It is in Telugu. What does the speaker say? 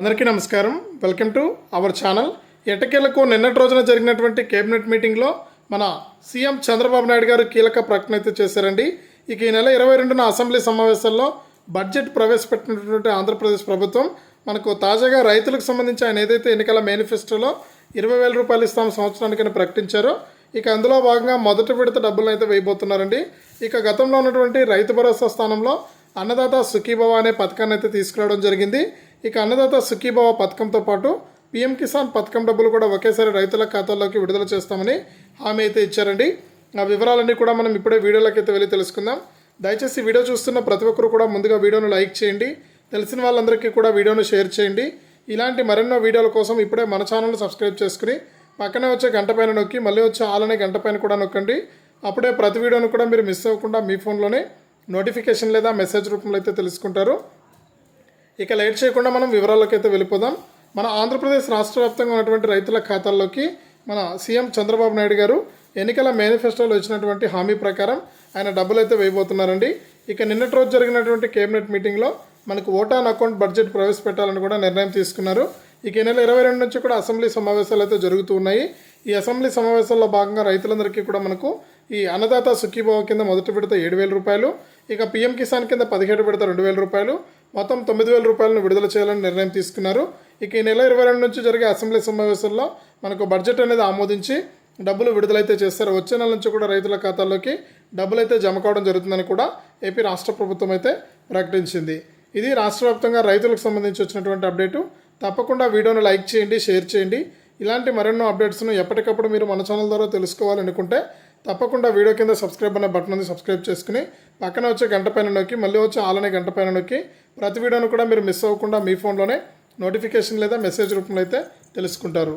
అందరికీ నమస్కారం. వెల్కమ్ టు అవర్ ఛానల్ ఎట్టకేలకు నిన్నటి రోజున జరిగినటువంటి కేబినెట్ మీటింగ్లో మన సీఎం చంద్రబాబు నాయుడు గారు కీలక ప్రకటన అయితే చేశారండి. ఇక ఈ నెల ఇరవై రెండున అసెంబ్లీ సమావేశాల్లో బడ్జెట్ ప్రవేశపెట్టినటువంటి ఆంధ్రప్రదేశ్ ప్రభుత్వం మనకు తాజాగా రైతులకు సంబంధించి ఆయన ఏదైతే ఎన్నికల మేనిఫెస్టోలో ఇరవై వేల రూపాయలు ఇస్తాం సంవత్సరానికని ప్రకటించారో ఇక అందులో భాగంగా మొదటి విడత డబ్బులను అయితే వేయబోతున్నారండి. ఇక గతంలో ఉన్నటువంటి రైతు భరోసా స్థానంలో అన్నదాత సుఖీభవ అనే పథకాన్ని అయితే తీసుకురావడం జరిగింది. ఇక అన్నదాత సుఖీభావ పథకంతో పాటు పీఎం కిసాన్ పథకం డబ్బులు కూడా ఒకేసారి రైతుల ఖాతాల్లోకి విడుదల చేస్తామని హామీ అయితే ఇచ్చారండి. ఆ వివరాలన్నీ కూడా మనం ఇప్పుడే వీడియోలోకి అయితే వెళ్ళి తెలుసుకుందాం. దయచేసి వీడియో చూస్తున్న ప్రతి ఒక్కరు కూడా ముందుగా వీడియోను లైక్ చేయండి. తెలిసిన వాళ్ళందరికీ కూడా వీడియోను షేర్ చేయండి. ఇలాంటి మరెన్నో వీడియోల కోసం ఇప్పుడే మన ఛానల్ను సబ్స్క్రైబ్ చేసుకుని పక్కనే వచ్చే గంట పైన నొక్కి మళ్ళీ వచ్చే ఆలనే గంట పైన కూడా నొక్కండి. అప్పుడే ప్రతి వీడియోను కూడా మీరు మిస్ అవ్వకుండా మీ ఫోన్లోనే నోటిఫికేషన్ లేదా మెసేజ్ రూపంలో అయితే తెలుసుకుంటారు. ఇక లేట్ చేయకుండా మనం వివరాల్లోకి అయితే వెళ్ళిపోదాం. మన ఆంధ్రప్రదేశ్ రాష్ట్ర వ్యాప్తంగా ఉన్నటువంటి రైతుల ఖాతాల్లోకి మన సీఎం చంద్రబాబు నాయుడు గారు ఎన్నికల మేనిఫెస్టోలో ఇచ్చినటువంటి హామీ ప్రకారం ఆయన డబ్బులు అయితే వేయబోతున్నారండి. ఇక నిన్నటి రోజు జరిగినటువంటి కేబినెట్ మీటింగ్లో మనకు ఓటాన్ అకౌంట్ బడ్జెట్ ప్రవేశపెట్టాలని కూడా నిర్ణయం తీసుకున్నారు. ఇక ఈ నెల ఇరవై రెండు నుంచి కూడా అసెంబ్లీ సమావేశాలు అయితే జరుగుతూ ఉన్నాయి. ఈ అసెంబ్లీ సమావేశాల్లో భాగంగా రైతులందరికీ కూడా మనకు ఈ అన్నదాత సుఖీభావ కింద మొదటి విడత ఏడు వేల రూపాయలు ఇక పీఎం కిసాన్ కింద పదిహేడు విడత రెండు వేల రూపాయలు మొత్తం తొమ్మిది వేల రూపాయలను విడుదల చేయాలని నిర్ణయం తీసుకున్నారు. ఇక ఈ నెల ఇరవై రెండు నుంచి జరిగే అసెంబ్లీ సమావేశంలో మనకు బడ్జెట్ అనేది ఆమోదించి డబ్బులు విడుదలైతే చేస్తారు. వచ్చే నెల నుంచి కూడా రైతుల ఖాతాల్లోకి డబ్బులు అయితే జమ కావడం జరుగుతుందని కూడా ఏపీ రాష్ట్ర ప్రభుత్వం అయితే ప్రకటించింది. ఇది రాష్ట్ర వ్యాప్తంగా రైతులకు సంబంధించి వచ్చినటువంటి అప్డేటు. తప్పకుండా వీడియోను లైక్ చేయండి షేర్ చేయండి. ఇలాంటి మరెన్నో అప్డేట్స్ను ఎప్పటికప్పుడు మీరు మన ఛానల్ ద్వారా తెలుసుకోవాలనుకుంటే తప్పకుండా వీడియో కింద సబ్స్క్రైబ్ అనే బటన్ ఉంది సబ్స్క్రైబ్ చేసుకుని పక్కన వచ్చే గంట పైన నొక్కి మళ్ళీ వచ్చే ఆలనే గంట పైన నొక్కి ప్రతి వీడియోను కూడా మీరు మిస్ అవ్వకుండా మీ ఫోన్లోనే నోటిఫికేషన్ లేదా మెసేజ్ రూపంలో అయితే తెలుసుకుంటారు.